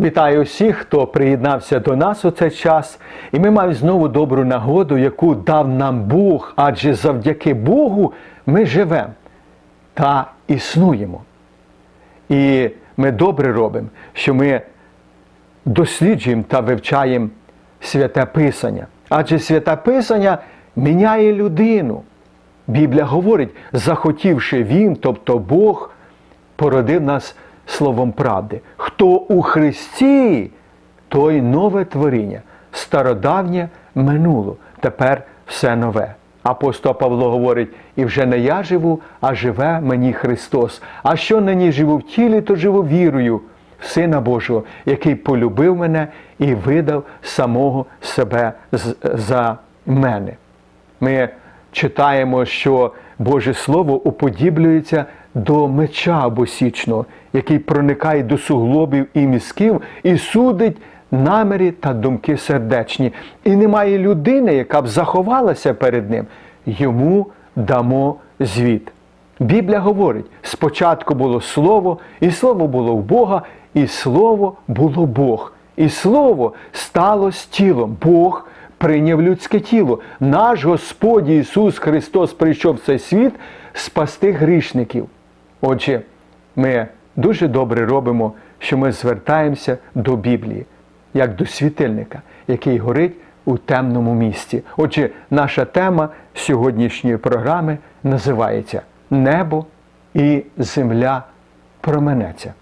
Вітаю всіх, хто приєднався до нас у цей час. І ми маємо знову добру нагоду, яку дав нам Бог, адже завдяки Богу ми живемо та існуємо. І ми добре робимо, що ми досліджуємо та вивчаємо святе Писання. Адже святе Писання міняє людину. Біблія говорить, захотівши він, тобто Бог, породив нас словом правди. Хто у Христі, той нове творіння, стародавнє минуло, тепер все нове. Апостол Павло говорить, і вже не я живу, а живе мені Христос. А що нині живу в тілі, то живу вірою в Сина Божого, який полюбив мене і видав самого себе за мене. Ми читаємо, що Боже Слово уподіблюється до меча обосічного, який проникає до суглобів і мізків і судить наміри та думки сердечні. І немає людини, яка б заховалася перед ним. Йому дамо звіт. Біблія говорить: спочатку було слово, і слово було в Бога, і слово було Бог. І слово стало з тілом. Бог прийняв людське тіло. Наш Господь Ісус Христос прийшов в цей світ спасти грішників. Отже, ми дуже добре робимо, що ми звертаємося до Біблії, як до світильника, який горить у темному місці. Отже, наша тема сьогоднішньої програми називається Небо і земля променеться.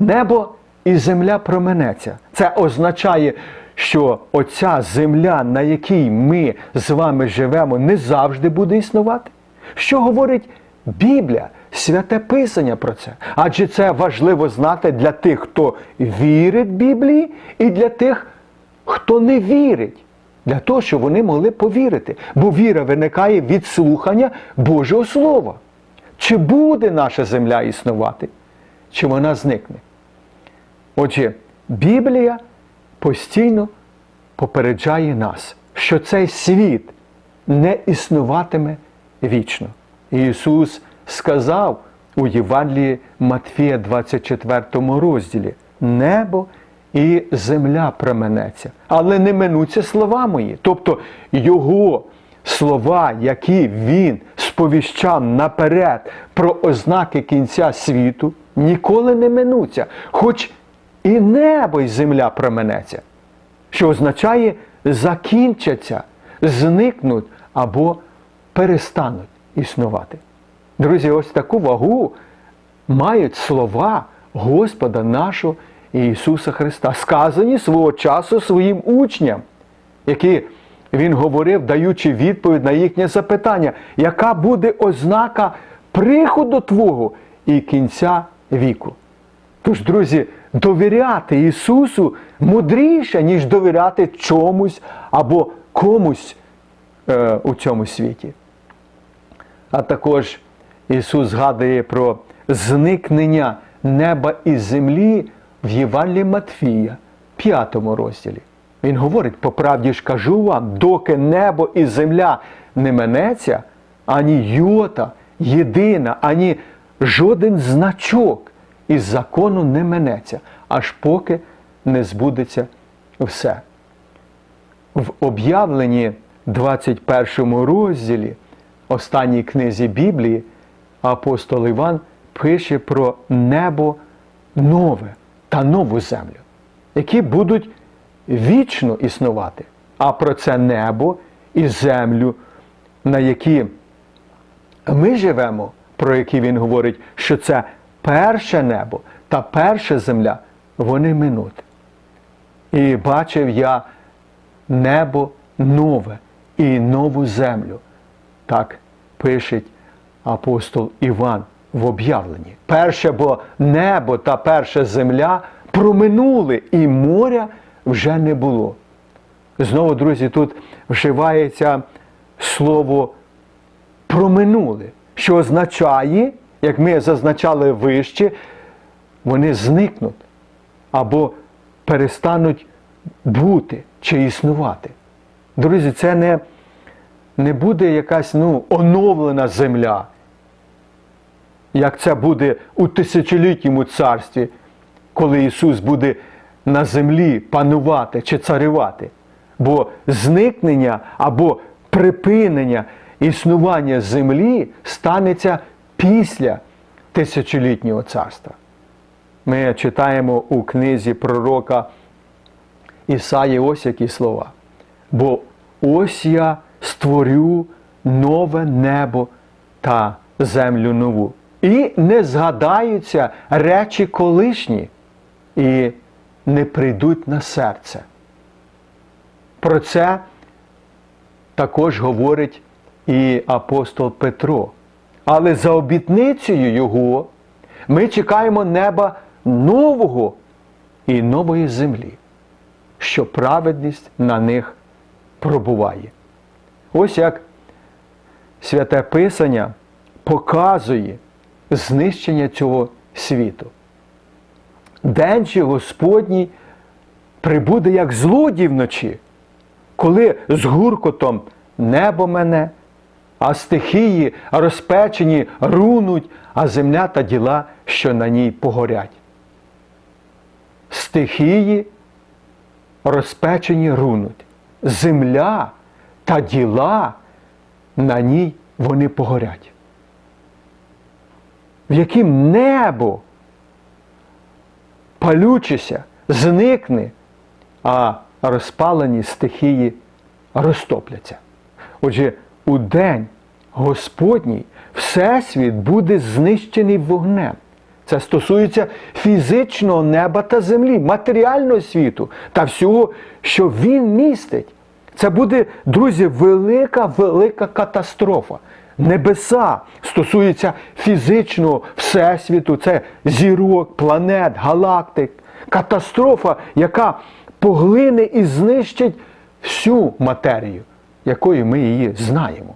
Небо і земля променеться. Це означає, що оця земля, на якій ми з вами живемо, не завжди буде існувати. Що говорить Біблія, святе Писання про це? Адже це важливо знати для тих, хто вірить Біблії, і для тих, хто не вірить. Для того, щоб вони могли повірити. Бо віра виникає від слухання Божого Слова. Чи буде наша земля існувати, чи вона зникне? Отже, Біблія постійно попереджає нас, що цей світ не існуватиме вічно. Ісус сказав у Євангелії Матфія 24 розділі: Небо і земля променеться, але не минуться слова мої. Тобто Його слова, які Він сповіщав наперед про ознаки кінця світу, ніколи не минуться. Хоч і небо і земля променеться, що означає закінчаться, зникнуть або перестануть існувати. Друзі, ось таку вагу мають слова Господа нашого Ісуса Христа, сказані свого часу своїм учням, які Він говорив, даючи відповідь на їхнє запитання, яка буде ознака приходу Твого і кінця віку. Тож, друзі, довіряти Ісусу мудріше, ніж довіряти чомусь або комусь е, у цьому світі. А також Ісус згадує про зникнення неба і землі в Євангелії Матфія, 5 розділі. Він говорить: по правді ж кажу вам, доки небо і земля не минеться, ані йота, єдина, ані жоден значок із закону не минеться, аж поки не збудеться все. В об'явленні 21 розділі останній книзі Біблії апостол Іван пише про небо нове та нову землю, які будуть вічно існувати. А про це небо і землю, на які ми живемо, про які він говорить, що це перше небо та перша земля, вони минуть. І бачив я небо нове і нову землю. Так пише апостол Іван в об'явленні. Перше бо небо та перша земля проминули, і моря вже не було. Знову, друзі, тут вживається слово проминули, що означає, як ми зазначали вище, вони зникнуть або перестануть бути чи існувати. Друзі, це не, не буде якась ну, оновлена земля, як це буде у тисячолітньому царстві, коли Ісус буде на землі панувати чи царювати. Бо зникнення або припинення існування землі станеться після тисячолітнього царства. Ми читаємо у книзі пророка Ісаї ось які слова. Бо ось я створю нове небо та землю нову. І не згадаються речі колишні, і не прийдуть на серце. Про це також говорить і апостол Петро. Але за обітницею його ми чекаємо неба нового і нової землі, що праведність на них пробуває. Ось як святе Писання показує знищення цього світу. День же Господній прибуде як злодій вночі, коли з гуркотом небо мене, а стихії розпечені рунуть, а земля та діла, що на ній погорять. Стихії розпечені рунуть, земля та діла на ній вони погорять. В яким небо палючися, зникне, а розпалені стихії розтопляться. Отже, у день Господній Всесвіт буде знищений вогнем. Це стосується фізичного неба та землі, матеріального світу та всього, що він містить. Це буде, друзі, велика, велика катастрофа. Небеса стосуються фізичного всесвіту, це зірок, планет, галактик. Катастрофа, яка поглине і знищить всю матерію, якою ми її знаємо.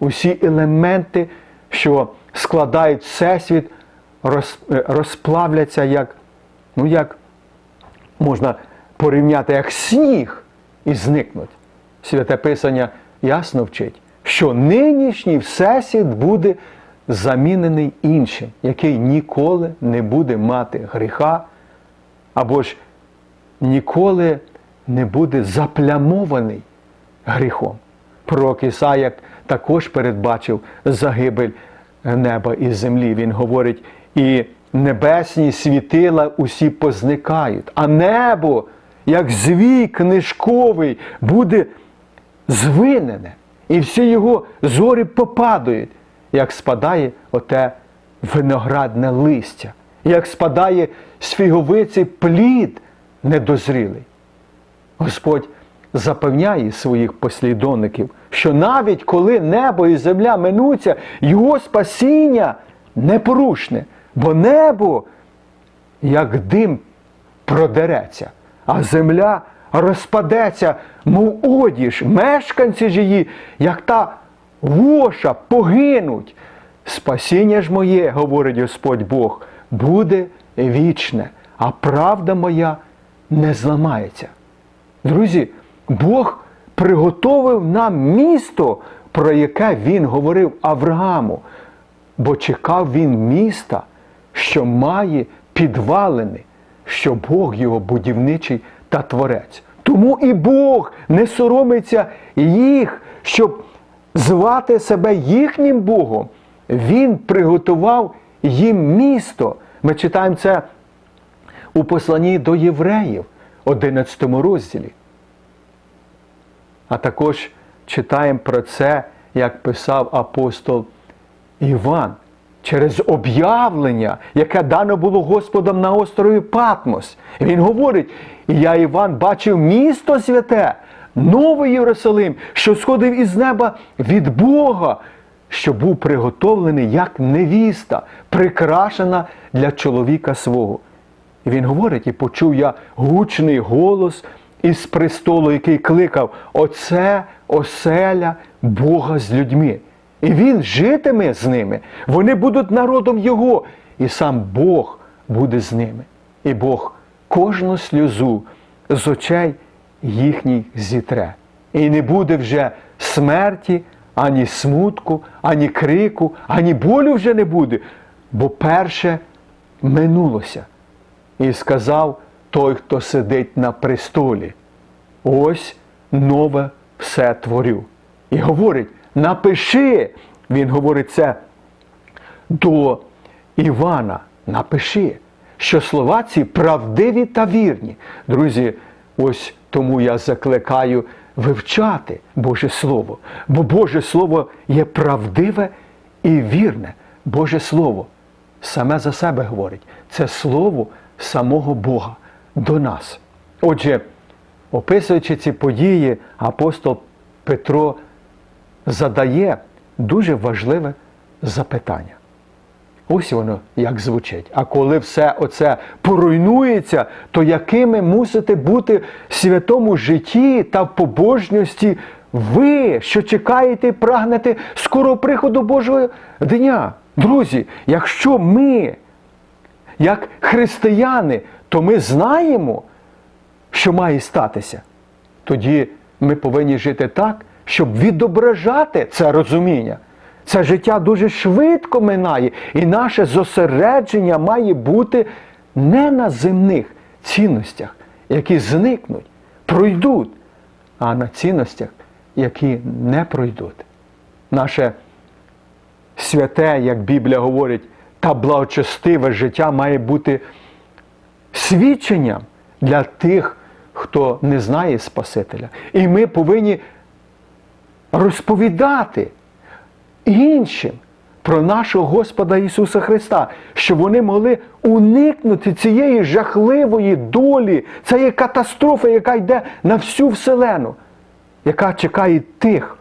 Усі елементи, що складають всесвіт, е, розплавляться як, ну як можна порівняти як сніг і зникнуть. Святе Писання ясно вчить, що нинішній всесвіт буде замінений іншим, який ніколи не буде мати гріха, або ж ніколи не буде заплямований гріхом. Пророк Ісая також передбачив загибель неба і землі. Він говорить, і небесні світила усі позникають, а небо, як звій книжковий, буде звинене, і всі його зорі попадають, як спадає оте виноградне листя, як спадає з фіговиці плід недозрілий. Господь запевняє своїх послідовників, що навіть коли небо і земля минуться, його спасіння непорушне, бо небо, як дим, продереться, а земля розпадеться, мов одіж, мешканці ж її, як та воша, погинуть. Спасіння ж моє, говорить Господь Бог, буде вічне, а правда моя не зламається. Друзі, Бог приготовив нам місто, про яке Він говорив Аврааму, бо чекав він міста, що має підвалини, що Бог його будівничий та творець. Тому і Бог не соромиться їх, щоб звати себе їхнім Богом. Він приготував їм місто. Ми читаємо це у посланні до євреїв, 11 розділі. А також читаємо про це, як писав апостол Іван, через об'явлення, яке дано було Господом на острові Патмос. Він говорить: я, Іван, бачив місто святе, новий Єрусалим, що сходив із неба від Бога, що був приготовлений як невіста, прикрашена для чоловіка свого. І він говорить, і почув я гучний голос із престолу, який кликав: Оце оселя Бога з людьми. І він житиме з ними. Вони будуть народом Його, і сам Бог буде з ними. І Бог кожну сльозу з очей їхніх зітре. І не буде вже смерті, ані смутку, ані крику, ані болю вже не буде, бо перше минулося. і сказав той, хто сидить на престолі. Ось нове все творю. І говорить: напиши, він говорить це до Івана, напиши, що слова ці правдиві та вірні. Друзі, ось тому я закликаю вивчати Боже Слово, бо Боже Слово є правдиве і вірне. Боже Слово саме за себе говорить. Це слово самого Бога до нас. Отже, описуючи ці події, апостол Петро задає дуже важливе запитання. Ось воно як звучить. А коли все оце поруйнується, то якими мусите бути в святому житті та в побожності ви, що чекаєте і прагнете скорого приходу Божого дня? Друзі, якщо ми, як християни, то ми знаємо, що має статися, тоді ми повинні жити так, щоб відображати це розуміння. Це життя дуже швидко минає, і наше зосередження має бути не на земних цінностях, які зникнуть, пройдуть, а на цінностях, які не пройдуть. Наше святе, як Біблія говорить, та благочестиве життя має бути свідченням для тих, хто не знає Спасителя. І ми повинні розповідати іншим про нашого Господа Ісуса Христа, щоб вони могли уникнути цієї жахливої долі, цієї катастрофи, яка йде на всю Вселену, яка чекає тих,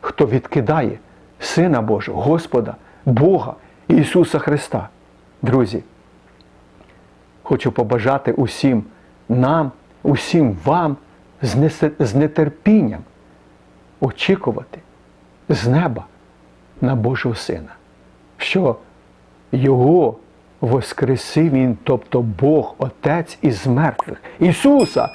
хто відкидає Сина Божого, Господа, Бога Ісуса Христа. Друзі, хочу побажати усім нам, усім вам з нетерпінням очікувати з неба на Божого Сина, що Його воскресив Він, тобто Бог, Отець із мертвих, Ісуса,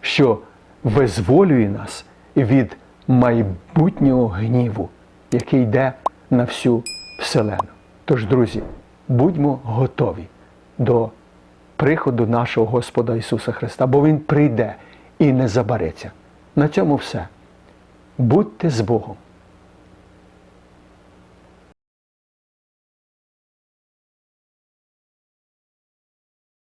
що визволює нас від майбутнього гніву, який йде на всю Вселену. Тож, друзі, будьмо готові до приходу нашого Господа Ісуса Христа, бо Він прийде і не забереться. На цьому все. Будьте з Богом.